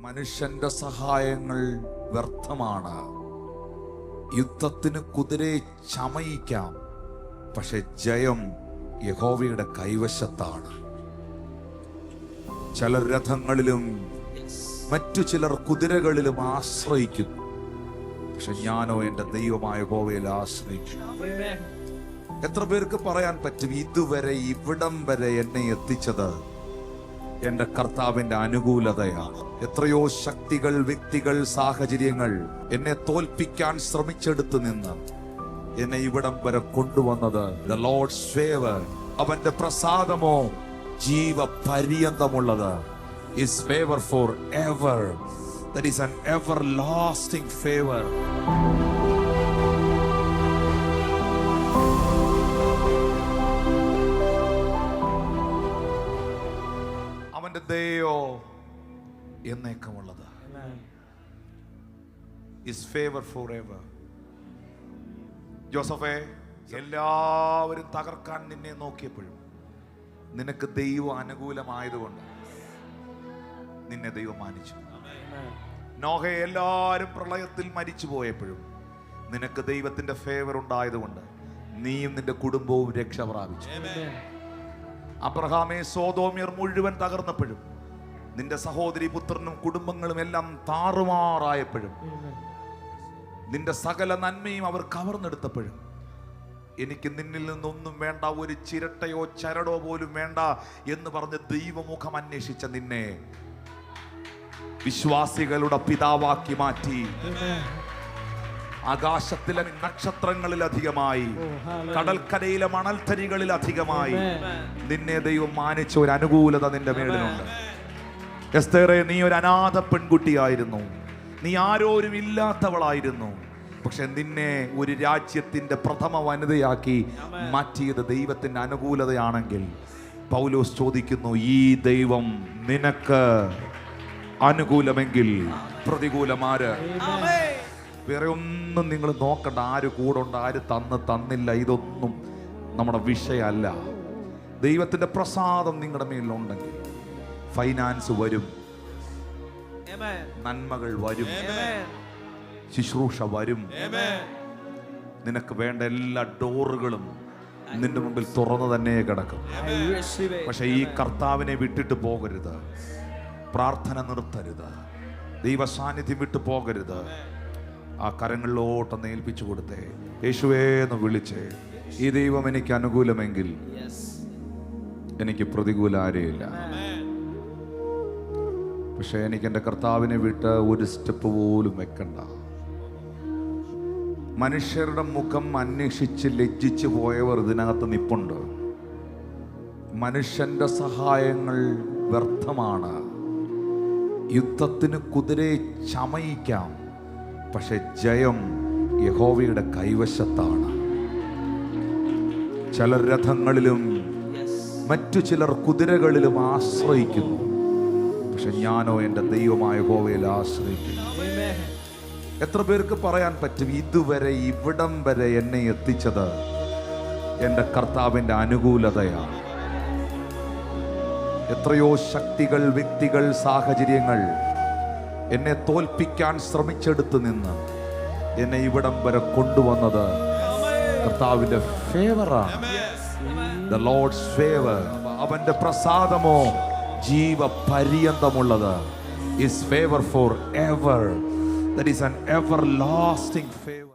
മനുഷ്യന്റെ സഹായങ്ങൾ വ്യർത്ഥമാണ്. യുദ്ധത്തിന് കുതിരയെ ചമയിക്കാം പക്ഷെ ജയം യഹോവയുടെ കൈവശത്താണ്. ചിലർ രഥങ്ങളിലും മറ്റു ചിലർ കുതിരകളിലും ആശ്രയിക്കുന്നു. പക്ഷെ ഞാനോ എന്റെ ദൈവമായ ഗോവയിൽ ആശ്രയിക്കും എത്ര പേർക്ക് പറയാൻ പറ്റും? ഇതുവരെ ഇവിടം വരെ എന്നെ എത്തിച്ചത് എന്റെ കർത്താവിന്റെ അനുകൂലതയാണ് എത്രയോ ശക്തികൾ വ്യക്തികൾ സാഹചര്യങ്ങൾ എന്നെ തോൽപ്പിക്കാൻ ശ്രമിച്ചെടുത്തു നിന്ന് എന്നെ ഇവിടം വരെ കൊണ്ടുവന്നത് ദ ലോർഡ്സ് ഫേവർ അവന്റെ പ്രസാദമോ ജീവ പര്യന്തമുള്ളത് is favour for ever that is an everlasting favour അവന്റെ ദയോ എന്നേക്കമുള്ളത്. ഇസ് ഫേവർ ഫോർ എവർ ജോസഫേ എല്ലാവരും തകർക്കാൻ നിന്നെ നോക്കിയപ്പോഴും നിനക്ക് ദൈവം അനുകൂലമായതുകൊണ്ട് നിന്നെ ദൈവം മാനിച്ചു. നോഹ എല്ലാവരും പ്രളയത്തിൽ മരിച്ചു പോയപ്പോഴും നിനക്ക് ദൈവത്തിന്റെ ഫേവർ ഉണ്ടായതുകൊണ്ട് നീയും നിന്റെ കുടുംബവും രക്ഷ പ്രാപിച്ചു. അബ്രഹാമെ സോതോമിയർ മുഴുവൻ തകർന്നപ്പോഴും നിന്റെ സഹോദരി പുത്രനും കുടുംബങ്ങളും എല്ലാം താറുമാറായപ്പോഴും നിന്റെ സകല നന്മയും അവർ കവർന്നെടുത്തപ്പോഴും എനിക്ക് നിന്നിൽ നിന്നൊന്നും വേണ്ട ഒരു ചിരട്ടയോ ചരടോ പോലും വേണ്ട എന്ന് പറഞ്ഞ് ദൈവമുഖം അന്വേഷിച്ച നിന്നെ വിശ്വാസികളുടെ പിതാവാക്കി മാറ്റി. ആകാശത്തിലെ നക്ഷത്രങ്ങളിൽ അധികമായി കടൽക്കരയിലെ മണൽത്തരികളിൽ അധികമായി നിന്നെ ദൈവം മാനിച്ച ഒരു അനുകൂലത നിന്റെ മേളിലുണ്ട് എസ്തേറെ നീ ഒരു അനാഥ പെൺകുട്ടിയായിരുന്നു. നീ ആരോരും ഇല്ലാത്തവളായിരുന്നു. പക്ഷെ നിന്നെ ഒരു രാജ്യത്തിന്റെ പ്രഥമ വനിതയാക്കി മാറ്റിയത് ദൈവത്തിന്റെ അനുകൂലതയാണെങ്കിൽ. പൗലോസ് ചോദിക്കുന്നു ഈ ദൈവം നിനക്ക് അനുകൂലമെങ്കിൽ പ്രതികൂലമാര് വേറെ ഒന്നും നിങ്ങൾ നോക്കണ്ട. ആര് കൂടുണ്ട് ആര് തന്ന് തന്നില്ല ഇതൊന്നും നമ്മുടെ വിഷയമല്ല. ദൈവത്തിന്റെ പ്രസാദം നിങ്ങളുടെ മേലുണ്ടെങ്കിൽ ഫൈനാൻസ് വരും. നന്മകൾ വരും. ശുശ്രൂഷ വരും. നിനക്ക് വേണ്ട എല്ലാ ഡോറുകളും നിന്റെ മുമ്പിൽ തുറന്നു തന്നെ കിടക്കും. പക്ഷെ ഈ കർത്താവിനെ വിട്ടിട്ട് പോകരുത്. പ്രാർത്ഥന നിർത്തരുത്. ദൈവസാന്നിധ്യം വിട്ടു പോകരുത്. ആ കരങ്ങളിലോട്ടൊന്ന് ഏൽപ്പിച്ചു കൊടുത്തേ. യേശുവേ എന്ന് വിളിച്ചേ ഈ ദൈവം എനിക്ക് അനുകൂലമെങ്കിൽ എനിക്ക് പ്രതികൂല ആരെയില്ല. പക്ഷെ എനിക്ക് എന്റെ കർത്താവിനെ വിട്ട് ഒരു സ്റ്റെപ്പ് പോലും വെക്കണ്ട. മനുഷ്യരുടെ മുഖം അന്വേഷിച്ച് ലജ്ജിച്ച് പോയവർ ഇതിനകത്ത് നിപ്പുണ്ട്. മനുഷ്യന്റെ സഹായങ്ങൾ വ്യർത്ഥമാണ്. യുദ്ധത്തിന് കുതിരയെ ചമയിക്കാം പക്ഷെ ജയം യഹോവയുടെ കൈവശത്താണ്. ചിലർ രഥങ്ങളിലും മറ്റു ചിലർ കുതിരകളിലും ആശ്രയിക്കുന്നു. പക്ഷെ ഞാനോ എന്റെ ദൈവമായ യഹോവയിൽ ആശ്രയിക്കുന്നു. എത്ര പേർക്ക് പറയാൻ പറ്റും ഇതുവരെ ഇവിടം വരെ എന്നെ എത്തിച്ചത് എന്റെ കർത്താവിന്റെ അനുകൂലതയാണ്. എത്രയോ ശക്തികൾ വ്യക്തികൾ സാഹചര്യങ്ങൾ എന്നെ തോൽപ്പിക്കാൻ ശ്രമിച്ചെടുത്ത് നിന്ന് എന്നെ ഇവിടം വരെ കൊണ്ടുവന്നത് കർത്താവിന്റെ ഫേവറാണ് ദ ലോർഡ്സ് ഫേവർ അവന്റെ പ്രസാദമോ ജീവ പര്യന്തമുള്ളത് is favour for ever that is an everlasting favour